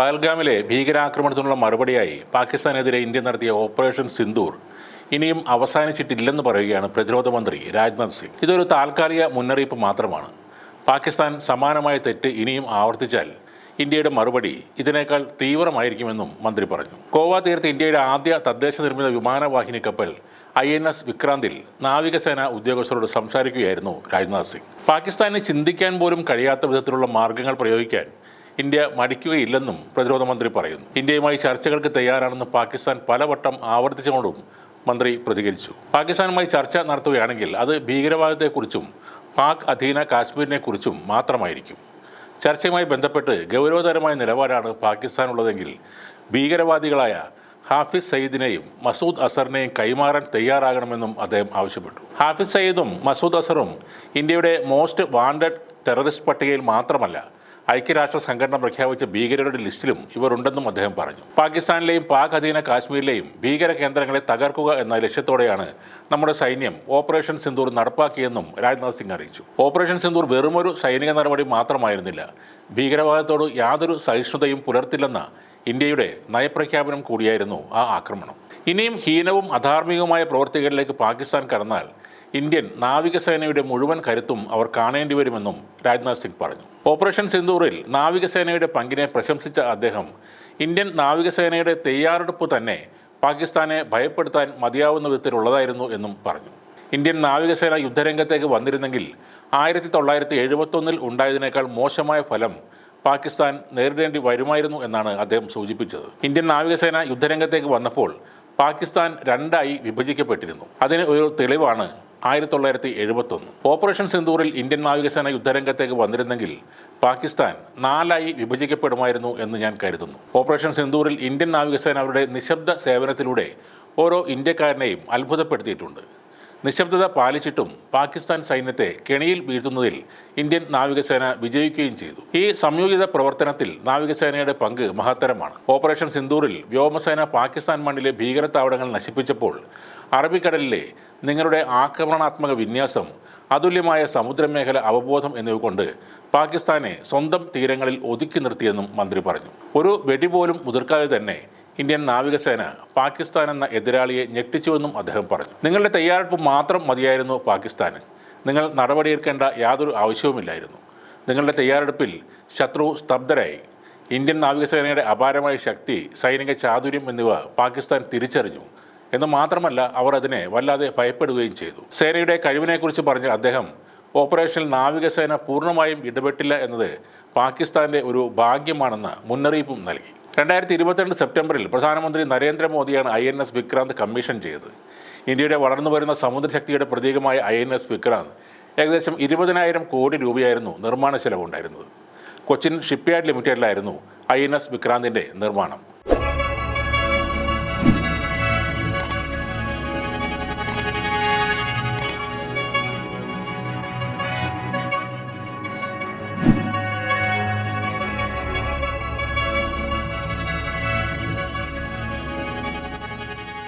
പഹൽഗാമിലെ ഭീകരാക്രമണത്തിനുള്ള മറുപടിയായി പാകിസ്ഥാനെതിരെ ഇന്ത്യ നടത്തിയ ഓപ്പറേഷൻ സിന്ദൂർ ഇനിയും അവസാനിച്ചിട്ടില്ലെന്ന് പറയുകയാണ് പ്രതിരോധ മന്ത്രി രാജ്നാഥ് സിംഗ്. ഇതൊരു താൽക്കാലിക മുന്നറിയിപ്പ് മാത്രമാണ്. പാകിസ്ഥാൻ സമാനമായ തെറ്റ് ഇനിയും ആവർത്തിച്ചാൽ ഇന്ത്യയുടെ മറുപടി ഇതിനേക്കാൾ തീവ്രമായിരിക്കുമെന്നും മന്ത്രി പറഞ്ഞു. ഗോവ തീരത്ത് ഇന്ത്യയുടെ ആദ്യ തദ്ദേശ നിർമ്മിത വിമാനവാഹിനി കപ്പൽ ഐ എൻ എസ് വിക്രാന്തിൽ നാവികസേന ഉദ്യോഗസ്ഥരോട് സംസാരിക്കുകയായിരുന്നു രാജ്നാഥ് സിംഗ്. പാകിസ്ഥാനെ ചിന്തിക്കാൻ പോലും കഴിയാത്ത വിധത്തിലുള്ള മാർഗങ്ങൾ പ്രയോഗിക്കാൻ ഇന്ത്യ മടിക്കുകയില്ലെന്നും പ്രതിരോധ മന്ത്രി പറയുന്നു. ഇന്ത്യയുമായി ചർച്ചകൾക്ക് തയ്യാറാണെന്ന് പാകിസ്ഥാൻ പലവട്ടം ആവർത്തിച്ചുകൊണ്ടും മന്ത്രി പ്രതികരിച്ചു. പാകിസ്ഥാനുമായി ചർച്ച നടത്തുകയാണെങ്കിൽ അത് ഭീകരവാദത്തെക്കുറിച്ചും പാക് അധീന കാശ്മീരിനെക്കുറിച്ചും മാത്രമായിരിക്കും. ചർച്ചയുമായി ബന്ധപ്പെട്ട് ഗൗരവതരമായ നിലപാടാണ് പാകിസ്ഥാനുള്ളതെങ്കിൽ ഭീകരവാദികളായ ഹാഫിസ് സയ്യിദിനെയും മസൂദ് അസറിനെയും കൈമാറാൻ തയ്യാറാകണമെന്നും അദ്ദേഹം ആവശ്യപ്പെട്ടു. ഹാഫിസ് സയ്യിദും മസൂദ് അസറും ഇന്ത്യയുടെ മോസ്റ്റ് വാണ്ടഡ് ടെററിസ്റ്റ് പട്ടികയിൽ മാത്രമല്ല ഐക്യരാഷ്ട്ര സംഘടന പ്രഖ്യാപിച്ച ഭീകരരുടെ ലിസ്റ്റിലും ഇവർ ഉണ്ടെന്നും അദ്ദേഹം പറഞ്ഞു. പാകിസ്ഥാനിലെയും പാക് അധീന കാശ്മീരിലെയും ഭീകര കേന്ദ്രങ്ങളെ തകർക്കുക എന്ന ലക്ഷ്യത്തോടെയാണ് നമ്മുടെ സൈന്യം ഓപ്പറേഷൻ സിന്ദൂർ നടപ്പാക്കിയെന്നും രാജ്നാഥ് സിംഗ് അറിയിച്ചു. ഓപ്പറേഷൻ സിന്ദൂർ വെറുമൊരു സൈനിക നടപടി മാത്രമായിരുന്നില്ല. ഭീകരവാദത്തോട് യാതൊരു സഹിഷ്ണുതയും പുലർത്തില്ലെന്ന ഇന്ത്യയുടെ നയപ്രഖ്യാപനം കൂടിയായിരുന്നു ആ ആക്രമണം. ഇനിയും ഹീനവും അധാർമികവുമായ പ്രവൃത്തികളിലേക്ക് പാകിസ്ഥാൻ കടന്നാൽ ഇന്ത്യൻ നാവികസേനയുടെ മുഴുവൻ കരുത്തും അവർ കാണേണ്ടി വരുമെന്നും രാജ്നാഥ് സിംഗ് പറഞ്ഞു. ഓപ്പറേഷൻ സിന്ദൂറിൽ നാവികസേനയുടെ പങ്കിനെ പ്രശംസിച്ച അദ്ദേഹം ഇന്ത്യൻ നാവികസേനയുടെ തയ്യാറെടുപ്പ് തന്നെ പാകിസ്ഥാനെ ഭയപ്പെടുത്താൻ മതിയാവുന്ന വിധത്തിലുള്ളതായിരുന്നു എന്നും പറഞ്ഞു. ഇന്ത്യൻ നാവികസേന യുദ്ധരംഗത്തേക്ക് വന്നിരുന്നെങ്കിൽ ആയിരത്തി തൊള്ളായിരത്തി എഴുപത്തൊന്നിൽ ഉണ്ടായതിനേക്കാൾ മോശമായ ഫലം പാകിസ്ഥാൻ നേരിടേണ്ടി വരുമായിരുന്നു എന്നാണ് അദ്ദേഹം സൂചിപ്പിച്ചത്. ഇന്ത്യൻ നാവികസേന യുദ്ധരംഗത്തേക്ക് വന്നപ്പോൾ പാകിസ്ഥാൻ രണ്ടായി വിഭജിക്കപ്പെട്ടിരുന്നു. അതിന് ഒരു തെളിവാണ് ആയിരത്തി തൊള്ളായിരത്തി എഴുപത്തൊന്ന് ഓപ്പറേഷൻ സിന്ദൂറിൽ ഇന്ത്യൻ നാവികസേന യുദ്ധരംഗത്തേക്ക് വന്നിരുന്നെങ്കിൽ പാകിസ്ഥാൻ നാലായി വിഭജിക്കപ്പെടുമായിരുന്നു എന്ന് ഞാൻ കരുതുന്നു. ഓപ്പറേഷൻ സിന്ദൂറിൽ ഇന്ത്യൻ നാവികസേന അവരുടെ നിശബ്ദ സേവനത്തിലൂടെ ഓരോ ഇന്ത്യക്കാരനെയും അത്ഭുതപ്പെടുത്തിയിട്ടുണ്ട്. നിശബ്ദത പാലിച്ചിട്ടും പാകിസ്ഥാൻ സൈന്യത്തെ കെണിയിൽ വീഴ്ത്തുന്നതിൽ ഇന്ത്യൻ നാവികസേന വിജയിക്കുകയും ചെയ്തു. ഈ സംയോജിത പ്രവർത്തനത്തിൽ നാവികസേനയുടെ പങ്ക് മഹത്തരമാണ്. ഓപ്പറേഷൻ സിന്ദൂറിൽ വ്യോമസേന പാകിസ്ഥാൻ മണ്ണിലെ ഭീകരത്താവളങ്ങൾ നശിപ്പിച്ചപ്പോൾ അറബിക്കടലിലെ നിങ്ങളുടെ ആക്രമണാത്മക വിന്യാസം അതുല്യമായ സമുദ്രമേഖല അവബോധം എന്നിവ പാകിസ്ഥാനെ സ്വന്തം തീരങ്ങളിൽ ഒതുക്കി നിർത്തിയെന്നും മന്ത്രി പറഞ്ഞു. ഒരു വെടിപോലും മുതിർക്കാതെ തന്നെ ഇന്ത്യൻ നാവികസേന പാകിസ്ഥാൻ എന്ന എതിരാളിയെ ഞെട്ടിച്ചുവെന്നും അദ്ദേഹം പറഞ്ഞു. നിങ്ങളുടെ തയ്യാറെടുപ്പ് മാത്രം മതിയായിരുന്നു പാകിസ്ഥാന്. നിങ്ങൾ നടപടിയെടുക്കേണ്ട യാതൊരു ആവശ്യവുമില്ലായിരുന്നു. നിങ്ങളുടെ തയ്യാറെടുപ്പിൽ ശത്രു സ്തബ്ധരായി. ഇന്ത്യൻ നാവികസേനയുടെ അപാരമായ ശക്തി സൈനിക ചാതുര്യം എന്നിവ പാകിസ്ഥാൻ തിരിച്ചറിഞ്ഞു. എന്ന് മാത്രമല്ല അവർ അതിനെ വല്ലാതെ ഭയപ്പെടുകയും ചെയ്തു. സേനയുടെ കഴിവിനെക്കുറിച്ച് പറഞ്ഞ അദ്ദേഹം ഓപ്പറേഷനിൽ നാവികസേന പൂർണമായും ഇടപെട്ടില്ല എന്നത് പാകിസ്ഥാന്റെ ഒരു ഭാഗ്യമാണെന്ന് മുന്നറിയിപ്പും നൽകി. രണ്ടായിരത്തി ഇരുപത്തിരണ്ട് സെപ്റ്റംബറിൽ പ്രധാനമന്ത്രി നരേന്ദ്രമോദിയാണ് I N S Vikrant commission ചെയ്തത്. ഇന്ത്യയുടെ വളർന്നു വരുന്ന സമുദ്രശക്തിയുടെ പ്രതീകമായ ഐ എൻ എസ് വിക്രാന്ത് ഏകദേശം ഇരുപതിനായിരം കോടി രൂപയായിരുന്നു നിർമ്മാണ ചെലവുണ്ടായിരുന്നത്. കൊച്ചിൻ ഷിപ്പ്യാർഡ് ലിമിറ്റഡിലായിരുന്നു ഐ എൻ എസ് വിക്രാന്തിന്റെ നിർമ്മാണം.